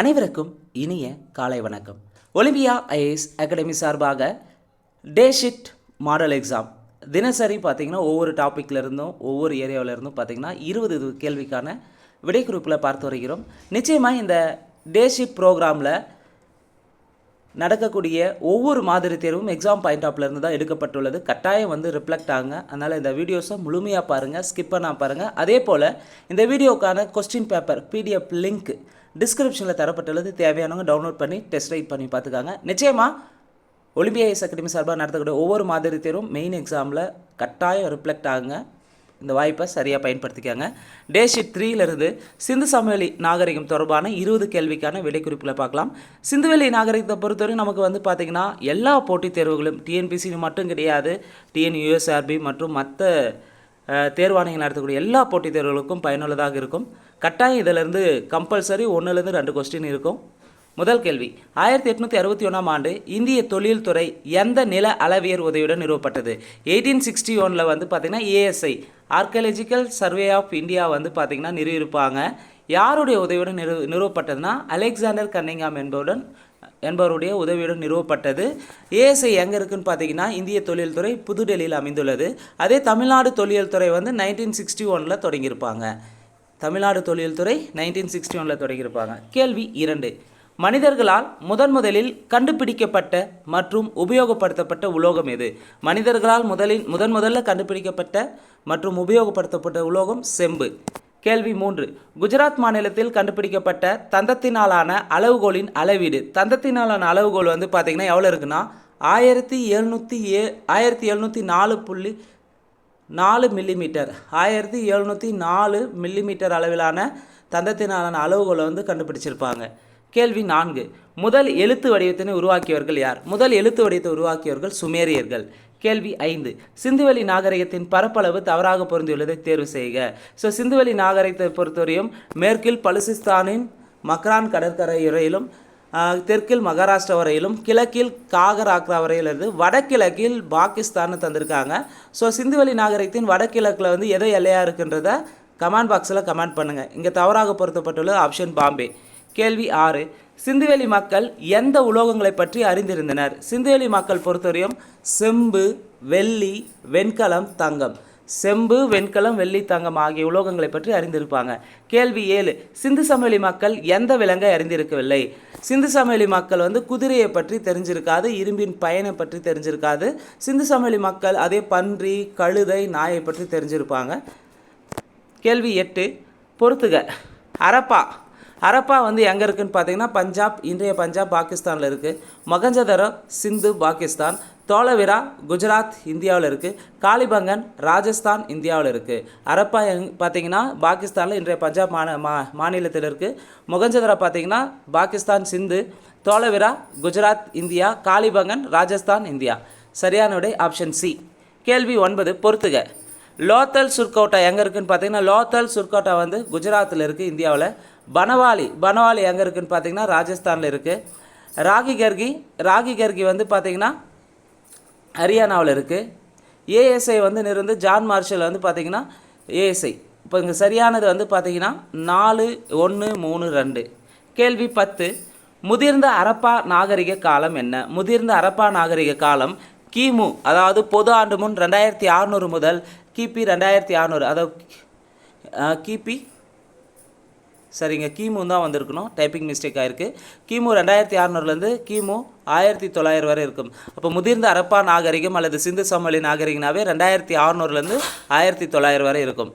அனைவருக்கும் இனிய காலை வணக்கம். ஒலிம்பியா ஐஏஎஸ் அகாடமி சார்பாக டே ஷிஃப்ட் மாடல் எக்ஸாம். தினசரி பார்த்திங்கன்னா ஒவ்வொரு டாப்பிக்லேருந்தும் ஒவ்வொரு ஏரியாவிலேருந்தும் இருந்தும் பார்த்தீங்கன்னா இருபது இது கேள்விக்கான விடைக்குறிப்பில் பார்த்து வருகிறோம். நிச்சயமாக இந்த டே ஷிஃப்ட் ப்ரோக்ராமில் நடக்கக்கூடிய ஒவ்வொரு மாதிரி தேர்வும் எக்ஸாம் பாயிண்ட் ஆஃப்லேருந்து தான் எடுக்கப்பட்டுள்ளது. கட்டாயம் வந்து ரிஃப்ளெக்ட் ஆகுங்க. அதனால் இந்த வீடியோஸை முழுமையாக பாருங்கள் ஸ்கிப் பண்ணால் பாருங்கள் அதே போல் இந்த வீடியோக்கான கொஸ்டின் பேப்பர் பிடிஎஃப் லிங்க் டிஸ்கிரிப்ஷனில் தரப்பட்டுள்ளது. தேவையானவங்க டவுன்லோட் பண்ணி டெஸ்ட் ரைட் பண்ணி பார்த்துக்காங்க. நிச்சயமாக ஒலிம்பியா அகாடமி சார்பாக நடத்தக்கூடிய ஒவ்வொரு மாதிரி தேர்வும் மெயின் எக்ஸாமில் கட்டாயம் ரிஃப்ளெக்ட் ஆகுங்க. இந்த வாய்ப்பை சரியாக பயன்படுத்திக்காங்க. டே ஷீட் த்ரீலேருந்து சிந்து சமவெளி நாகரிகம் தொடர்பான இருபது கேள்விக்கான விடைக்குறிப்புகளை பார்க்கலாம். சிந்துவெளி நாகரிகத்தை பொறுத்தவரை நமக்கு வந்து பார்த்திங்கன்னா எல்லா போட்டித் தேர்வுகளும் டிஎன்பிசின்னு மட்டும் கிடையாது. டிஎன்யூஎஸ்ஆர்பி மற்றும் மற்ற தேர்வாணையம் நடத்தக்கூடிய எல்லா போட்டித் தேர்வுகளுக்கும் பயனுள்ளதாக இருக்கும். கட்டாயம் இதிலிருந்து கம்பல்சரி ஒன்றுலேருந்து ரெண்டு கொஸ்டின் இருக்கும். முதல் கேள்வி ஆயிரத்தி எட்நூற்றி அறுபத்தி ஒன்றாம் ஆண்டு இந்திய தொழில்துறை எந்த நில அளவியர் உதவியுடன் நிறுவப்பட்டது? எயிட்டீன் சிக்ஸ்டி ஒனில் வந்து பார்த்திங்கன்னா ASI archaeological survey of India வந்து பார்த்திங்கன்னா நிறுவியிருப்பாங்க யாருடைய உதவியுடன் நிறு நிறுவப்பட்டதுன்னா அலெக்சாண்டர் கன்னிங்காம் என்பவுடன் என்பவருடைய உதவியுடன் நிறுவப்பட்டது. ஏஎஸ்ஐ எங்கே இருக்குன்னு பார்த்தீங்கன்னா இந்திய தொழில்துறை புதுடெல்லியில் அமைந்துள்ளது. அதே தமிழ்நாடு தொழில் துறை வந்து நைன்டீன் சிக்ஸ்டி ஒனில் தொடங்கியிருப்பாங்க. தமிழ்நாடு தொழில்துறை நைன்டீன் சிக்ஸ்டி ஒனில் தொடங்கியிருப்பாங்க. கேள்வி இரண்டு. மனிதர்களால் முதன் முதலில் கண்டுபிடிக்கப்பட்ட மற்றும் உபயோகப்படுத்தப்பட்ட உலோகம் எது? மனிதர்களால் முதலில் முதன் முதல்ல கண்டுபிடிக்கப்பட்ட மற்றும் உபயோகப்படுத்தப்பட்ட உலோகம் செம்பு. கேள்வி மூன்று. குஜராத் மாநிலத்தில் கண்டுபிடிக்கப்பட்ட தந்தத்தினாலான அளவுகோலின் அளவீடு. தந்தத்தினாலான அளவுகோல் வந்து பார்த்திங்கன்னா எவ்வளோ இருக்குன்னா ஆயிரத்தி எழுநூற்றி ஏ ஆயிரத்தி எழுநூற்றி நாலு புள்ளி நாலு மில்லிமீட்டர். ஆயிரத்தி எழுநூற்றி நாலு மில்லிமீட்டர் அளவிலான தந்தத்தினாலான அளவுகோலை வந்து கண்டுபிடிச்சிருப்பாங்க. கேள்வி நான்கு. முதல் எழுத்து வடிவத்தினை உருவாக்கியவர்கள் யார்? முதல் எழுத்து வடிவத்தை உருவாக்கியவர்கள் சுமேரியர்கள். கேள்வி ஐந்து. சிந்துவெளி நாகரிகத்தின் பரப்பளவு தவறாக பொருந்தியுள்ளதை தேர்வு செய்க. ஸோ சிந்துவெளி நாகரிகத்தை பொறுத்தவரையும் மேற்கில் பலுசிஸ்தானின் மக்ரான் கடற்கரையுறையிலும் தெற்கில் மகாராஷ்டிரா வரையிலும் கிழக்கில் காகர் ஆக்ரா வரையிலிருந்து வடகிழக்கில் பாகிஸ்தான் தந்திருக்காங்க. ஸோ சிந்துவெளி நாகரிகத்தின் வடகிழக்கில் வந்து எதை எல்லையாக இருக்குன்றத கமெண்ட் பாக்ஸில் கமெண்ட் பண்ணுங்கள் இங்கே தவறாக பொருத்தப்பட்டுள்ளது ஆப்ஷன் பாம்பே. கேள்வி ஆறு. சிந்துவெளி மக்கள் எந்த உலோகங்களை பற்றி அறிந்திருந்தனர்? சிந்துவெளி மக்கள் பொறுத்தவரையும் செம்பு வெள்ளி வெண்கலம் தங்கம். செம்பு வெண்கலம் வெள்ளி தங்கம் ஆகிய உலோகங்களை பற்றி அறிந்திருப்பாங்க. கேள்வி ஏழு. சிந்து சமவெளி மக்கள் எந்த விலங்கை அறிந்திருக்கவில்லை? சிந்து சமவெளி மக்கள் வந்து குதிரையை பற்றி தெரிஞ்சிருக்காது இரும்பின் பயனை பற்றி தெரிஞ்சிருக்காது. சிந்து சமவெளி மக்கள் அதே பன்றி கழுதை நாயை பற்றி தெரிஞ்சிருப்பாங்க. கேள்வி எட்டு. பொறுத்துக. அரப்பா. ஹரப்பா வந்து எங்கே இருக்குதுன்னு பார்த்தீங்கன்னா பஞ்சாப் இன்றைய பஞ்சாப் பாகிஸ்தானில் இருக்குது மொகஞ்சதரம் சிந்து பாகிஸ்தான். தோலவிரா குஜராத் இந்தியாவில் இருக்குது காளிபங்கன் ராஜஸ்தான் இந்தியாவில் இருக்குது அரப்பா எங் பார்த்தீங்கன்னா பாகிஸ்தானில் இன்றைய பஞ்சாப் மாந மா மாநிலத்தில் இருக்குது மொகஞ்சதரா பார்த்தீங்கன்னா பாகிஸ்தான் சிந்து. தோலவிரா குஜராத் இந்தியா. காளிபங்கன் ராஜஸ்தான் இந்தியா. சரியான விடை ஆப்ஷன் சி. கேள்வி ஒன்பது பொறுத்துக. லோத்தல் சுர்கோட்டா எங்கே இருக்குதுன்னு பார்த்தீங்கன்னா லோத்தல் சுர்கோட்டா வந்து குஜராத்தில் இருக்குது இந்தியாவில். பனவாலி பனவாலி எங்கே இருக்குதுன்னு பார்த்தீங்கன்னா ராஜஸ்தானில் இருக்குது ராகி கர்கி ராகி கர்கி வந்து பார்த்தீங்கன்னா ஹரியானாவில் இருக்குது ஏஎஸ்ஐ வந்து நிறுந்து ஜான் மார்ஷல் வந்து பார்த்தீங்கன்னா ஏஎஸ்ஐ இப்போ இங்கே சரியானது வந்து பார்த்தீங்கன்னா நாலு ஒன்று மூணு ரெண்டு. கேள்வி பத்து. முதிர்ந்த அரப்பா நாகரிக காலம் என்ன? முதிர்ந்த அரப்பா நாகரிக காலம் கிமு அதாவது பொது ஆண்டு முன் ரெண்டாயிரத்தி அறநூறு முதல் கிபி ரெண்டாயிரத்தி அறநூறு. அதாவது கிபி சரிங்க கிமு தான் வந்திருக்கணும். டைப்பிங் மிஸ்டேக் ஆயிருக்கு. கிமு ரெண்டாயிரத்தி அறநூறுலேருந்து கிமு ஆயிரத்தி தொள்ளாயிரம் வரை இருக்கும். அப்போ முதிர்ந்த அரப்பா நாகரிகம் அல்லது சிந்து சமவெளி நாகரிகனாவே ரெண்டாயிரத்தி அறநூறுலேருந்து ஆயிரத்தி தொள்ளாயிரம் வரை இருக்கும்.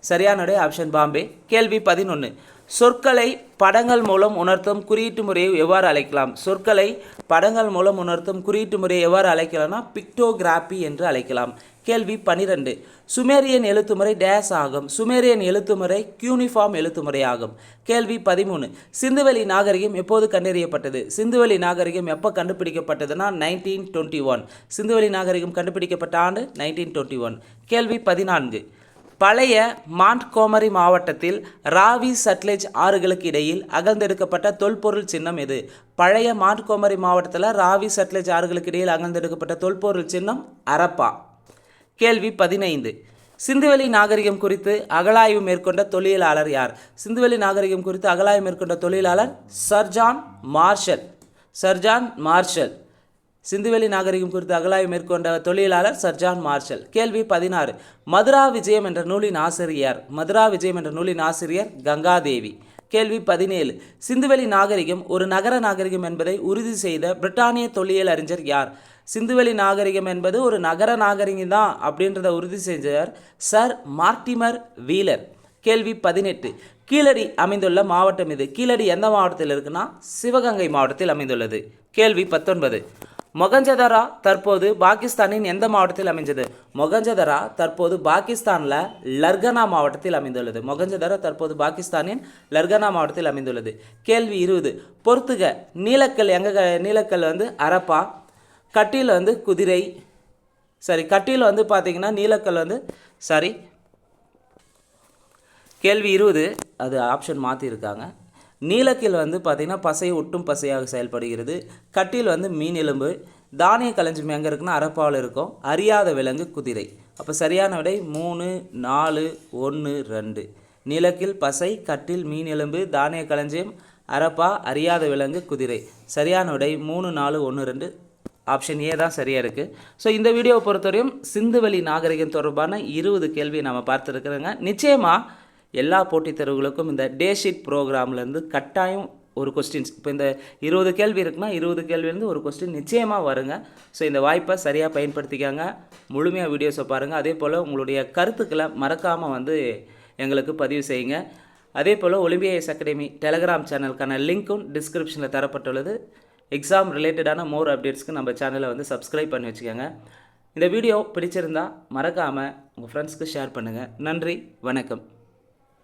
சரியான ஆப்ஷன் பாம்பே. கேள்வி பதினொன்று சொற்களை படங்கள் மூலம் உணர்த்தும் குறியீட்டு முறையை எவ்வாறு அழைக்கலாம்? சொற்களை படங்கள் மூலம் உணர்த்தும் குறியீட்டு முறையை எவ்வாறு அழைக்கலாம்னா பிக்டோகிராபி என்று அழைக்கலாம். கேள்வி பனிரெண்டு. சுமேரியன் எழுத்துமுறை டேஸ் ஆகும். சுமேரியன் எழுத்துமுறை கியூனிஃபார்ம் எழுத்துமுறை ஆகும். கேள்வி பதிமூணு. சிந்துவெளி நாகரிகம் எப்போது கண்டறியப்பட்டது? சிந்துவெளி நாகரிகம் எப்போ கண்டுபிடிக்கப்பட்டதுன்னா நைன்டீன் டுவெண்ட்டி ஒன் சிந்துவெளி நாகரிகம் கண்டுபிடிக்கப்பட்ட ஆண்டு நைன்டீன் டுவெண்ட்டி ஒன் கேள்வி பதினான்கு. பழைய மாண்ட்கோமரி மாவட்டத்தில் ராவி சட்லெஜ் ஆறுகளுக்கு இடையில் அகழ்ந்தெடுக்கப்பட்ட தொல்பொருள் சின்னம் எது? பழைய மாண்ட்கோமரி மாவட்டத்தில் ராவி சட்லெஜ் ஆறுகளுக்கு இடையில் அகழ்ந்தெடுக்கப்பட்ட தொல்பொருள் சின்னம் அரப்பா. கேள்வி பதினைந்து. சிந்துவெளி நாகரிகம் குறித்து அகழாய்வு மேற்கொண்ட தொழிலாளர் யார்? சிந்துவெளி நாகரிகம் குறித்து அகழாய்வு மேற்கொண்ட தொழிலாளர் சர்ஜான் மார்ஷல். Sir John marshal. சிந்துவெளி நாகரிகம் குறித்து அகழாய்வு மேற்கொண்ட தொழிலாளர் சர்ஜான் மார்ஷல். கேள்வி பதினாறு. மதுரா விஜயம் என்ற நூலின் ஆசிரியர் மதுரா விஜயம் என்ற நூலின் ஆசிரியர் கங்காதேவி. கேள்வி பதினேழு. சிந்துவெளி நாகரிகம் ஒரு நகர நாகரிகம் என்பதை உறுதி செய்த பிரிட்டானிய தொல்லியல் அறிஞர் யார்? சிந்துவெளி நாகரிகம் என்பது ஒரு நகர நாகரிகம் தான் அப்படின்றத உறுதி செஞ்சவர் சர் மார்டிமர் வீலர். கேள்வி பதினெட்டு. கீழடி அமைந்துள்ள மாவட்டம் இது கீழடி எந்த மாவட்டத்தில் இருக்குன்னா சிவகங்கை மாவட்டத்தில் அமைந்துள்ளது. கேள்வி பத்தொன்பது. மொகஞ்சதரா தற்போது பாகிஸ்தானின் எந்த மாவட்டத்தில் அமைஞ்சது? மொகஞ்சதரா தற்போது பாகிஸ்தானில் லர்கனா மாவட்டத்தில் அமைந்துள்ளது. மொகஞ்சதரா தற்போது பாகிஸ்தானின் லர்கனா மாவட்டத்தில் அமைந்துள்ளது. கேள்வி இருபது. பொறுத்துக. நீலக்கல் எங்கே நீலக்கல் வந்து அரப்பா கட்டியில் வந்து குதிரை சரி கட்டியில் வந்து பார்த்தீங்கன்னா நீலக்கல் வந்து சாரி கேள்வி இருபது. அது ஆப்ஷன் மாற்றிருக்காங்க நீலக்கில் வந்து பார்த்திங்கன்னா பசை ஒட்டும் பசையாக செயல்படுகிறது. கட்டில் வந்து மீன் எலும்பு தானிய களஞ்சியம் எங்கே இருக்குன்னா அரப்பாவில் இருக்கும். அறியாத விலங்கு குதிரை. அப்போ சரியான விடை மூணு நாலு ஒன்று ரெண்டு. நீலக்கில் பசை கட்டில் மீன் எலும்பு தானிய களஞ்சியம் அரப்பா அறியாத விலங்கு குதிரை. சரியான விடை மூணு நாலு ஒன்று ரெண்டு. ஆப்ஷன் ஏ தான் சரியாக இருக்குது ஸோ இந்த வீடியோவை பொறுத்தவரையும் சிந்துவெளி நாகரிகம் தொடர்பான இருபது கேள்வி நம்ம பார்த்துருக்குறோங்க. நிச்சயமாக எல்லா போட்டித் தேர்வுகளுக்கும் இந்த டே ஷீட் ப்ரோக்ராம்லேருந்து கட்டாயம் ஒரு கொஸ்டின்ஸ் இப்போ இந்த இருபது கேள்வி இருக்குன்னா இருபது கேள்விலேருந்து ஒரு கொஸ்டின் நிச்சயமாக வருங்க. ஸோ இந்த வாய்ப்பை சரியாக பயன்படுத்திக்காங்க. முழுமையாக வீடியோஸை பாருங்கள் அதே போல் உங்களுடைய கருத்துக்களை மறக்காமல் வந்து எங்களுக்கு பதிவு செய்யுங்க. அதே போல் ஒலிம்பியஸ் அகாடமி டெலகிராம் சேனலுக்கான லிங்க்கும் டிஸ்கிரிப்ஷனில் தரப்பட்டுள்ளது. எக்ஸாம் ரிலேட்டடான மோர் அப்டேட்ஸ்க்கு நம்ம சேனலை வந்து சப்ஸ்கிரைப் பண்ணி வச்சுக்கோங்க. இந்த வீடியோ பிடிச்சிருந்தா மறக்காமல் உங்கள் ஃப்ரெண்ட்ஸ்க்கு ஷேர் பண்ணுங்கள் நன்றி வணக்கம்.